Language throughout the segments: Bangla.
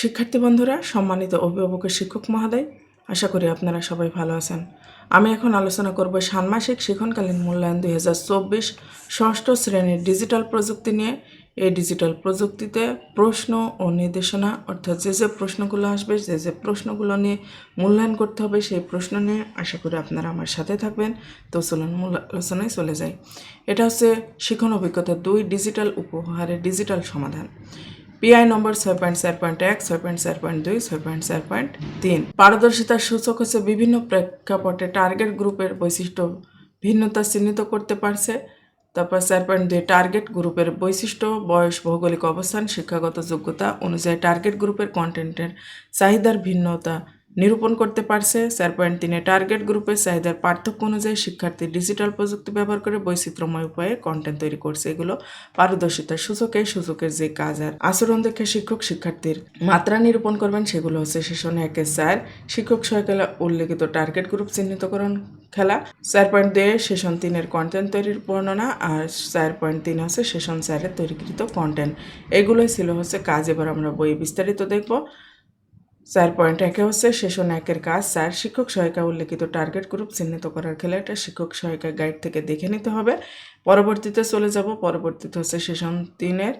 শিক্ষার্থী বন্ধুরা, সম্মানিত অভিভাবকের শিক্ষক মহোদয়, আশা করি আপনারা সবাই ভালো আছেন। আমি এখন আলোচনা করব ষান্মাসিক শিক্ষণকালীন মূল্যায়ন দুই হাজার চব্বিশ ষষ্ঠ শ্রেণির ডিজিটাল প্রযুক্তি নিয়ে। এই ডিজিটাল প্রযুক্তিতে প্রশ্ন ও নির্দেশনা, অর্থাৎ যে যে প্রশ্নগুলো আসবে, যে যে প্রশ্নগুলো নিয়ে মূল্যায়ন করতে হবে, সেই প্রশ্ন নিয়ে আশা করি আপনারা আমার সাথে থাকবেন। তো চলুন মূল আলোচনায় চলে যাই। এটা হচ্ছে শিক্ষণ অভিজ্ঞতা দুই, ডিজিটাল উপহারের ডিজিটাল সমাধান। পিআই নম্বর ছয় পয়েন্ট চার পয়েন্ট এক ছয় পয়েন্ট চার পয়েন্ট দুই ছয় পয়েন্ট চার পয়েন্ট তিন পারদর্শিতার সূচক হচ্ছে বিভিন্ন প্রেক্ষাপটে টার্গেট গ্রুপের বৈশিষ্ট্য ভিন্নতা চিহ্নিত করতে পারছে। তারপর চার পয়েন্ট দুই টার্গেট গ্রুপের বৈশিষ্ট্য, বয়স, ভৌগোলিক অবস্থান, শিক্ষাগত যোগ্যতা অনুযায়ী টার্গেট গ্রুপের কন্টেন্টের চাহিদার ভিন্নতা। নিরূপণ করতে পারছে। চার পয়েন্ট তিনে টার্গেট গ্রুপের চাহিদার পার্থক্য অনুযায়ী শিক্ষার্থী ডিজিটাল প্রযুক্তি ব্যবহার করে বৈচিত্র্যময় উপায়ে কন্টেন্ট তৈরি করছে। এগুলো পারদর্শিতার সূচকে সূচকের যে কাজ আর আচরণ দেখে শিক্ষক শিক্ষার্থীর মাত্রা নিরূপণ করবেন, সেগুলো হচ্ছে সেশন একে স্যার শিক্ষক সহায়িকা উল্লেখিত টার্গেট গ্রুপ চিহ্নিতকরণ খেলা, চার পয়েন্ট দুয়ে সেশন তিনের কন্টেন্ট তৈরির বর্ণনা, আর চার পয়েন্ট তিন হচ্ছে সেশন চারের তৈরিকৃত কন্টেন্ট এগুলোই ছিল হচ্ছে কাজ। এবার আমরা বই বিস্তারিত দেখব। চার পয়েন্ট একে হচ্ছে সেশন একের কাজ। স্যার, শিক্ষক সহায়িকা উল্লেখিত টার্গেট গ্রুপ চিহ্নিত করার খেলা এটা শিক্ষক সহায়িকা গাইড থেকে দেখে নিতে হবে। পরবর্তীতে চলে যাব। পরবর্তীতে হচ্ছে সেশন তিনের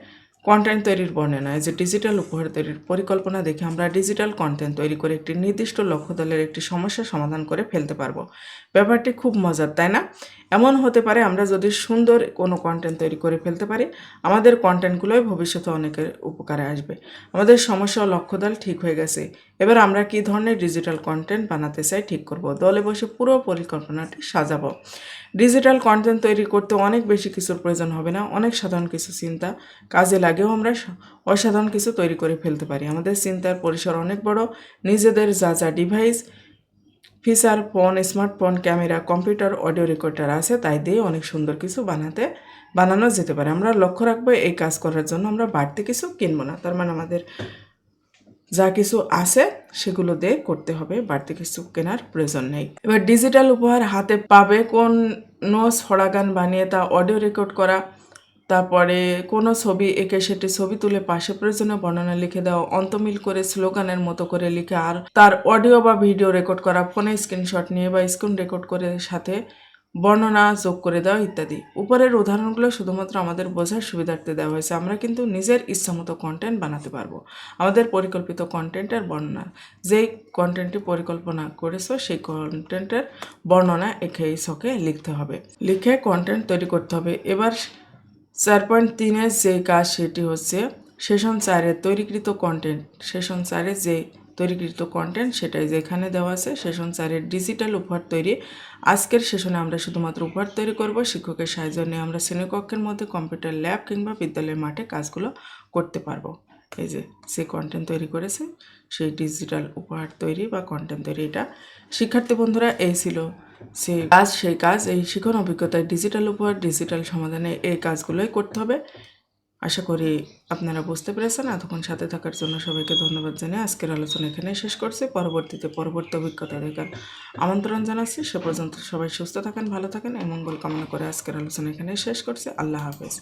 কন্টেন্ট তৈরির বর্ণনা যে ডিজিটাল উপহার তৈরির পরিকল্পনা দেখে আমরা ডিজিটাল কন্টেন্ট তৈরি করে একটি নির্দিষ্ট লক্ষ্য দলের একটি সমস্যা সমাধান করে ফেলতে পারব। ব্যাপারটি খুব মজার, তাই না? এমন হতে পারে আমরা যদি সুন্দর কোনো কন্টেন্ট তৈরি করে ফেলতে পারি, আমাদের কন্টেন্টগুলোই ভবিষ্যতে অনেকের উপকারে আসবে। আমাদের সমস্যা ও লক্ষ্য দল ঠিক হয়ে গেছে। এবার আমরা কী ধরনের ডিজিটাল কন্টেন্ট বানাতে চাই ঠিক করব? দলে বসে পুরো পরিকল্পনাটি সাজাবো। ডিজিটাল কন্টেন্ট তৈরি করতে অনেক বেশি কিছুর প্রয়োজন হবে না, অনেক সাধারণ কিছু চিন্তা কাজে লাগেও আমরা অসাধারণ কিছু তৈরি করে ফেলতে পারি। আমাদের চিন্তার পরিসর অনেক বড়। নিজেদের যা যা device feature phone smartphone camera computer audio recorder আছে, তাই দিয়ে অনেক সুন্দর কিছু বানাতে, বানানো যেতে পারে। আমরা লক্ষ্য রাখব এই কাজ করার জন্য আমরা বাড়তি কিছু কিনবো না। তার মানে আমাদের যা কিছু আছে, সেগুলো দিয়ে করতে হবে। বাড়তি কিছু কেনার প্রয়োজন নেই। এবার ডিজিটাল উপহার হাতে পাবে কোন ছড়া গান বানিয়ে তা অডিও রেকর্ড করা তারপরে কোনো ছবি এঁকে সেটি ছবি তুলে পাশে প্রয়োজনীয় বর্ণনা লিখে দেওয়া অন্তমিল করে স্লোগানের মতো করে লিখে আর তার অডিও বা ভিডিও রেকর্ড করা, ফোনে স্ক্রিনশট নিয়ে বা স্ক্রিন রেকর্ড করে সাথে বর্ণনা যোগ করে দেওয়া ইত্যাদি। উপরের উদাহরণগুলো শুধুমাত্র আমাদের বোঝার সুবিধার্থে দেওয়া হয়েছে। আমরা কিন্তু নিজের ইচ্ছামতো কন্টেন্ট বানাতে পারব। আমাদের পরিকল্পিত কন্টেন্টের বর্ণনা। যেই কন্টেন্টটি পরিকল্পনা করেছ, সেই কন্টেন্টের বর্ণনা একে এই লিখতে হবে। লিখে কন্টেন্ট তৈরি করতে হবে। এবার চার পয়েন্ট তিনের যে কাজ সেটি হচ্ছে সেশন চারের তৈরিকৃত কন্টেন্ট সেশন চারের যে তৈরিকৃত কন্টেন্ট সেটাই যেখানে দেওয়া আছে, সেশন চারের ডিজিটাল উপহার তৈরি। আজকের সেশনে আমরা শুধুমাত্র উপহার তৈরি করব, শিক্ষকের সাহায্য নিয়ে আমরা শ্রেণীকক্ষের মধ্যে কম্পিউটার ল্যাব কিংবা বিদ্যালয়ের মাঠে কাজগুলো করতে পারব। এই যে সে কন্টেন্ট তৈরি করেছে, সেই ডিজিটাল উপহার তৈরি বা কন্টেন্ট তৈরি, এটা শিক্ষার্থী বন্ধুরা, এই ছিল সে কাজ, সেই কাজ, এই শিখন অভিজ্ঞতায় ডিজিটাল উপর ডিজিটাল সমাধানে এই কাজগুলোই করতে হবে। আশা করি আপনারা বুঝতে পেরেছেন। এতক্ষণ সাথে থাকার জন্য সবাইকে ধন্যবাদ জানিয়ে আজকের আলোচনা এখানে শেষ করছি। পরবর্তীতে পরবর্তী অভিজ্ঞতা দেখার আমন্ত্রণ জানাচ্ছি। সে পর্যন্ত সবাই সুস্থ থাকেন, ভালো থাকেন। এই মঙ্গল কামনা করে আজকের আলোচনা এখানে শেষ করছে। আল্লাহ হাফেজ।